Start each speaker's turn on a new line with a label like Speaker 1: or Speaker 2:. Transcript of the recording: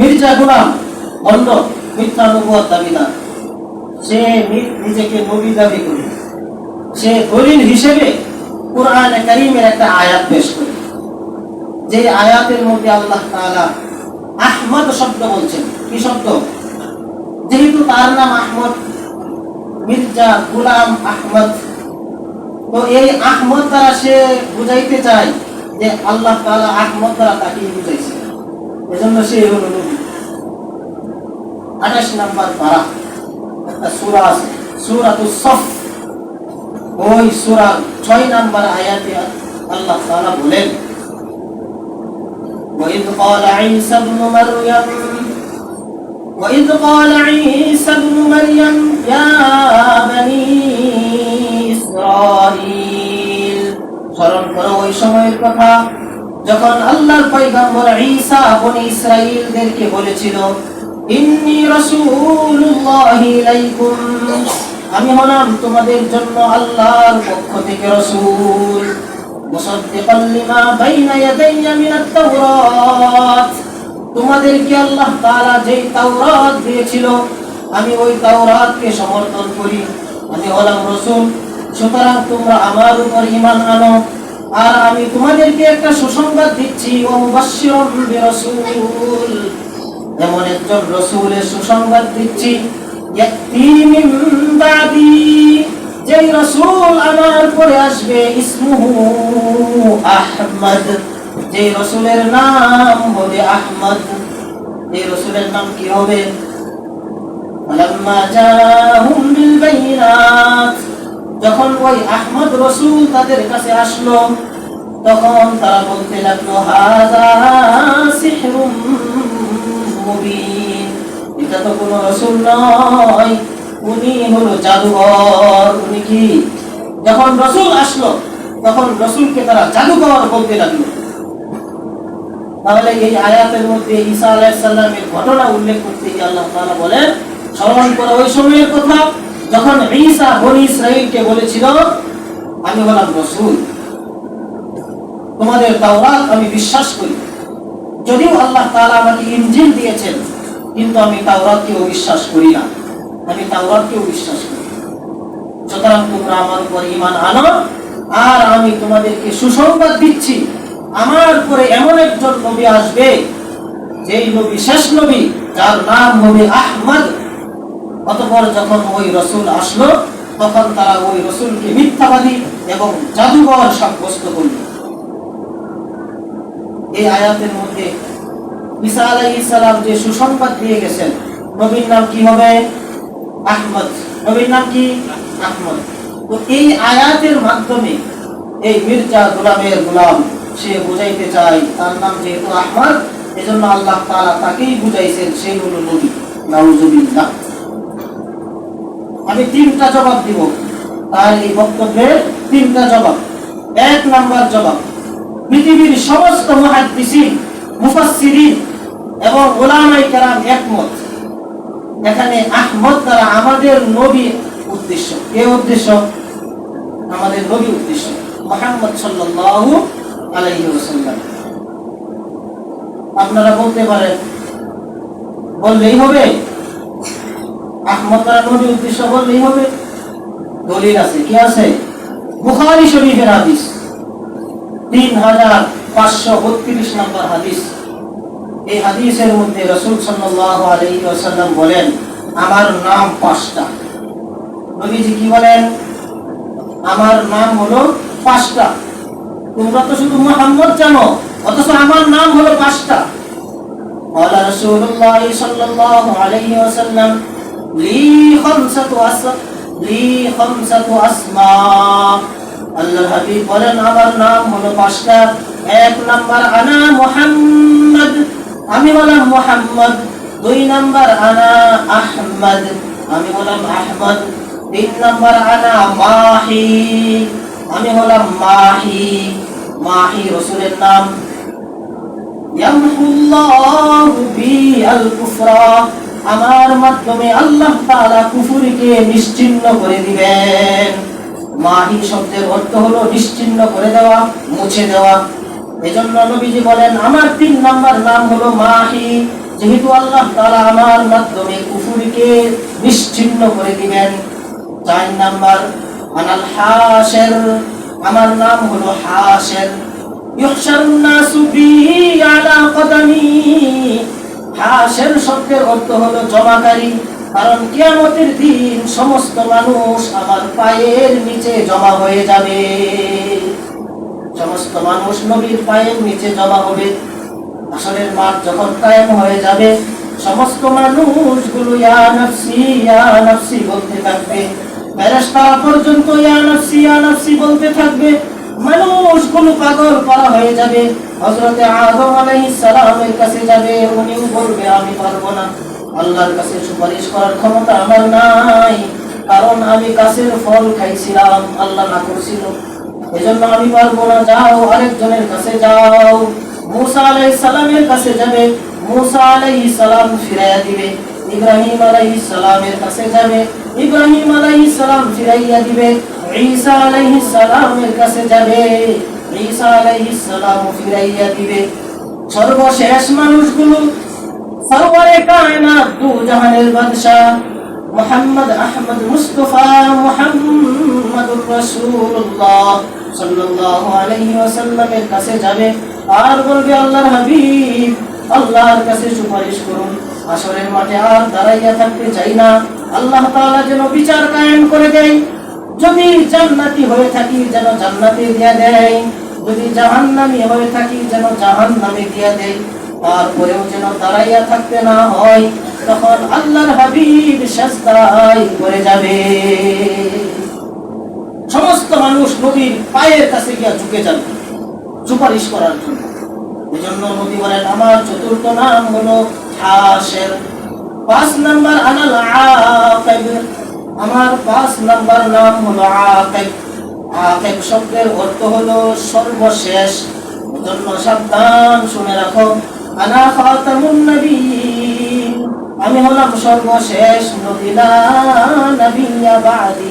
Speaker 1: মির্জা গুলাম বন্ধ মিথ্যা নবুয়ার দাবিদার। সে নিজেকে নবী দাবি করে। সে দলিল হিসেবে কোরআন করিমের একটা আয়াত পেশ করে। যে আয়াতের মধ্যে আল্লাহ তাআলা আহমদ শব্দ বলছেন। কি শব্দ? যেহেতু তার নাম আহমদ, মির্জা গুলাম আহমদ, তো এই আহমদ দ্বারা সে বুঝাইতে চায় যে আল্লাহ তাআলা আহমদ দ্বারা তাকে বুঝাইছে। এজন্য সে হলো নবী আঠাশ নাম্বার পারা একটা সূরা আছে সূরাতুস সফ ওই সূরা ছয় নাম্বার আয়াতে আল্লাহ তাআলা বলেন وإذ قال عيسى ابن مريم وإذ قال عيسى ابن مريم يا بني إسرائيل স্মরণ করো ওই সময়ের কথা যখন আল্লাহর পয়গম্বর ঈসা বনি ইসরাইলদেরকে বলেছিল, ইন্নী রাসূলুল্লাহি ইলাইকুম, আমি হলাম তোমাদের জন্য আল্লাহর পক্ষ থেকে রাসূল। মুসাদ্দিকান লিমা বাইনা ইয়াদাইয়া মিনাত তাওরাত, তোমাদেরকে আল্লাহ তাআলা যেই তাওরাত দিয়েছিল, আমি ওই তাওরাতকে সমর্থন করি। আমি হলাম রসুল, সুতরাং তোমরা আমার উপর ঈমান আনো। আর আমি তোমাদেরকে একটা সুসংবাদ দিচ্ছি ও রাসূল এমন একজন রসুলের সুসংবাদ দিচ্ছি যেই রসুল আমার পরে আসবে, ইসমুহু আহমদ। যে রসুলের নাম হবে আহমদ। এই রসুলের নাম কি হবে? লম্মা জাহুম ওই আহমদ রসুল তাদের কাছে আসলো, তখন তারা বলতে লাগল এটা তো কোনো রসুল নয়, উনি হলো জাদুঘর, উনি কি? যখন রসুল আসলো, তখন রসুলকে তারা জাদুঘর বলতে লাগল। তাহলে এই আয়াতের মধ্যে ঈসা আলাইসাল্লামের ঘটনা উল্লেখ করতে গিয়ে আল্লাহ তাআলা বলেন, স্মরণ করো ওই সময়ের কথা। যখন ঈসা বনি ইসরাইলকে বলেছিল, আমি হলাম রসুল। তোমাদের তাওরাত আমি বিশ্বাস করি। যদিও আল্লাহ তাআলা আমাকে ইনজিল দিয়েছেন, কিন্তু আমি তাওরাতকেও বিশ্বাস করি না। আমি তাওরাতকেও বিশ্বাস করি। সুতরাং তোমরা আমার উপর ঈমান আনো, আর আমি তোমাদেরকে সুসংবাদ দিচ্ছি। আমার পরে এমন একজন নবী আসবে, যেই নবী শেষ নবী, যার নাম হবে আহমদ। অতপর যখন ওই রসুল আসলো, তখন তারা ওই রসুলকে মিথ্যাবাদী এবং জাদুঘর সাব্যস্ত করল। এই আয়াতের মধ্যে ঈসা আলাইহিস সালাম যে সুসংবাদ দিয়ে গেছেন, নবীর নাম কি হবে? আহমদ। নবীর নাম কি? আহমদ। তো এই আয়াতের মাধ্যমে এই মির্জা গোলামের গোলাম, সে বুঝাইতে চায়, তার নাম যেহেতু আহমদ, এজন্য আল্লাহ তাআলা তাকেই বুঝাইছেন, সেই হলো নবী। নাউজুবিল্লাহ। আমি তিনটা জবাব দিব। তার এই বক্তব্যের তিনটা জবাব। এক নাম্বার জবাব, পৃথিবীর সমস্ত মুহাদ্দিসিন, মুফাসসিরিন এবং ওলামায়ে কেরাম একমত। এখানে আহমদ দ্বারা আমাদের নবী উদ্দেশ্য। কে উদ্দেশ্য? আমাদের নবী উদ্দেশ্য। মোহাম্মদ সাল্লাল্লাহু আলাইহি ওয়াসাল্লাম। আপনারা বলতে পারেন, বললেই হবে। আহমদ দ্বারা নবী উদ্দেশ্য বললেই হবে দলিল আছে কি আছে বুখারী শরীফের হাদিস তিন হাজার পাঁচশো বত্রিশ নম্বর হাদিস এই হাদিসের মধ্যে রসুল সাল্লাল্লাহু আলাইহি ওয়াসাল্লাম বলেন আমার নাম পাঁচটা নবীজি কি বলেন আমার নাম হলো পাঁচটা তোমরা তো শুধু মোহাম্মদ জানো অথচ আমার নাম হলো পাঁচটা قال رسول الله صلى الله عليه وسلم لي خمسة أسماء لي خمسة أسماء আল্লাহর হাবিব বলেন আমার নাম হলো পাঁচটা এক নাম্বার আনা মুহাম্মদ আমি বললাম মুহাম্মদ দুই নাম্বার আনা আহমদ আমি বললাম আহমদ তিন নাম্বার আনা মাহি আমি হলাম মাহি মাহি রসুলের নাম ইয়ামহুল্লাহু বি আল কুফরা আমার মাধ্যমে আল্লাহ তাআলা কুফরিকে নিশ্চিহ্ন করে দিবেন। মাহি শব্দের অর্থ হলো নিশ্চিহ্ন করে দেওয়া, মুছে দেওয়া। এজন্য নবীজি বলেন, আমার তিন নাম্বার নাম হলো মাহি। যেহেতু আল্লাহ তাআলা আমার মাধ্যমে কুফুরিকে নিশ্চিহ্ন করে দিবেন। চার নাম্বার, আনাল হাসের আমার নাম হলো হাসের ইহশারুন নাসু আলা কদামি। হাসের শব্দের অর্থ হলো জমাকারী, কারণ কিয়ামতের দিন সমস্ত মানুষ আমার পায়ের নিচে জমা হয়ে যাবে। সমস্ত মানুষ নবীর পায়ের নিচে জমা হবে। আসলের মাঠ যখন কায়েম হয়ে যাবে, সমস্ত মানুষগুলো ইয়া নফসি, ইয়া বলতে থাকবে। ফেরেশতারা পর্যন্ত ইয়া নফসি বলতে থাকবে। মানুষগুলো পাগল করা হয়ে যাবে। হযরতে আদম আলাইহিস সালামের কাছে যাবে উনিও বলবে, আমি পারব না। আল্লাহর কাছে সুপারিশ করার ক্ষমতা আমার নাই, কারণ আমি গাছের ফল খাইছিলাম, আল্লাহ না করছিল। এজন্য আমি পারব না। যাও, আরেকজনের কাছে যাও। মুসা আলাইহিস সালামের কাছে যাবে। মুসা আলাইহিস সালাম ফিরাইয়া দিবে। ইব্রাহিম আলাইহিস সালামের কাছে যাবে। ইব্রাহিম আলাইহিস সালাম ফিরাইয়া দিবে। ঈসা আলাইহিস সালামের কাছে যাবে। সর্বশেষ মানুষগুলো সরওয়ারে কায়নাত জাহানের আহমদ রাসূলুল্লাহ সাল্লাল্লাহু আলাইহি ওয়াসাল্লামের কাছে যাবে আর বলবে, আল্লাহর হাবিব, আল্লাহর কাছে সুপারিশ করুন। আসরের মাঠে আর দাঁড়াইয়া থাকতে চাই না। আল্লাহ তাআলা যেন বিচার কায়েম করে দেয়। যদি জান্নাতি হয়ে থাকি, যেন জান্নাতে দিয়া দেয়। যদি জাহান্নামী হয়ে থাকি, যেন জাহান্নামে দিয়া দেয় তারপরেও যেন দাঁড়াইয়া থাকতে না হয়, তখন আল্লাহর হাবিব সাজদায় করে যাবে। সমস্ত মানুষ নবীর পায়ের কাছে গিয়া ঝুঁকে যাবে, সুপারিশ করার জন্য। এই জন্য নবী বলেন, আমার চতুর্থ নাম হলো হাসের পাঁচ নাম্বার আনাল আমার পাঁচ নাম্বার নাম হলো আকিব আকিব শব্দের অর্থ হলো সর্বশেষ। জন্য সাবধান শুনে রাখো। আনা খাতামুন নবী আমি হলাম সর্বশেষ নবী, লা বাদি।